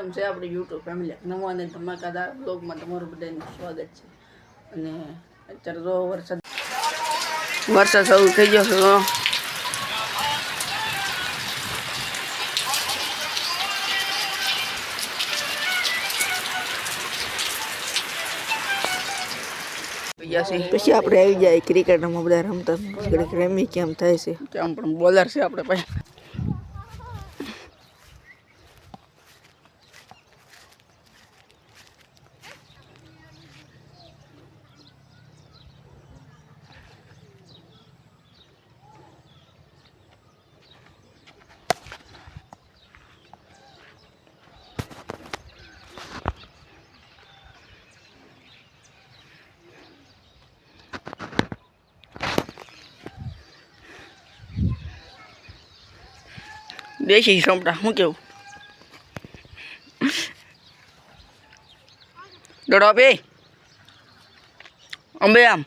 કેમ છે આપણી યુટ્યુબ ફેમિલી. નવા અને ધમાકાદાર બ્લોગમાં તમારું બધાનું સ્વાગત છે. અને અત્યારે જો વરસાદ વરસાદ શરૂ થઈ ગયો છે પછી આપણે આવી જાય ક્રિકેટમાં બધા રમતા. ઘડીક રમી કેમ થાય છે? કેમ પણ બોલર છે આપણે પાસે. દેશી સમટા શું કેવું? દડો બે. અંબે આમ.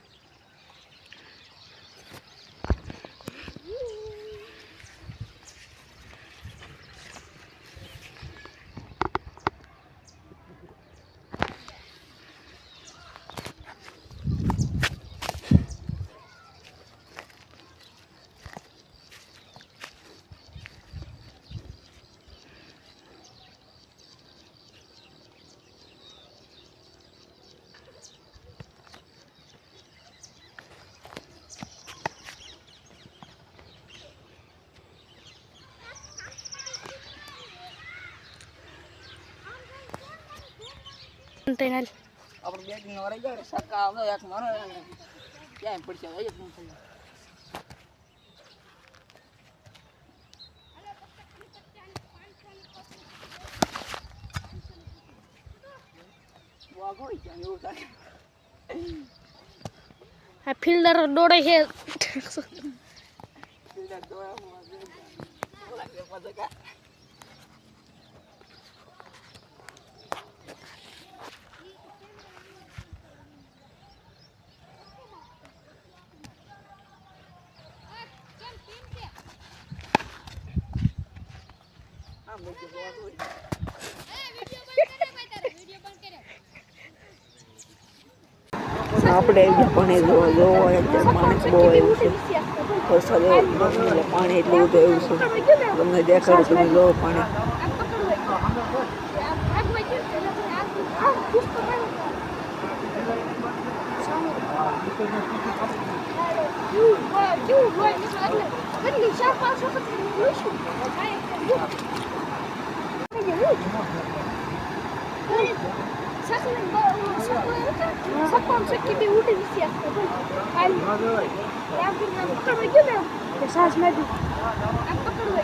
આપણે બે દિન વરાઈ જાય સક્કા આવતો એક મારો ક્યાંય પડશે ભાઈ નહીં થઈ ક્યાં આ ફિલ્ડર દોડે છે. સીધા દોડામાં લાગે પાછા કા આમ બધું વાઘ હોય આપણે પાણી જોવા જોવા અત્યારે માણસ બહુ એવું છે. વરસાદ એટલે પાણી એટલું બધું એવું છે. તમને દેખાડું તમે જોવો પાણી. સાસ મેં આમ પકડવું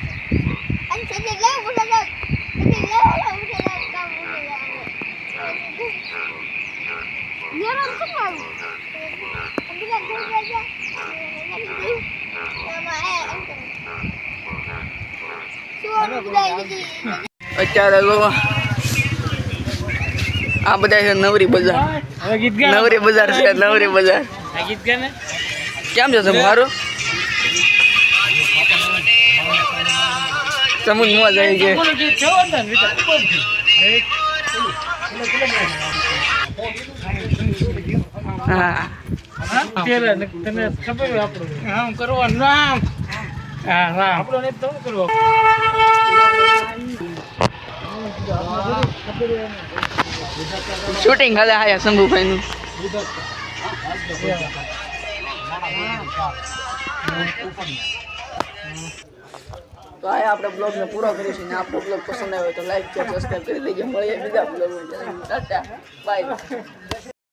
અત્યારે તો આ બધા છે નવરી બજાર. નવરી બજાર છે નવરી બજાર. કેમ છે તમે? મારું મોજ આવી છે. વિચાર. હા. તને ખબર આપણું. આમ કરવાનું આમ હા હા આપણો ને તો કરવો શૂટિંગ હાલે હાયા શંભુભાઈનું તો આ આપણે બ્લોગને પૂરો કરીશું ને આપણો બ્લોગ પસંદ આવ્યો તો લાઈક શેર સબસ્ક્રાઈબ કરી દેજો. મળીએ બીજા બ્લોગમાં. બાય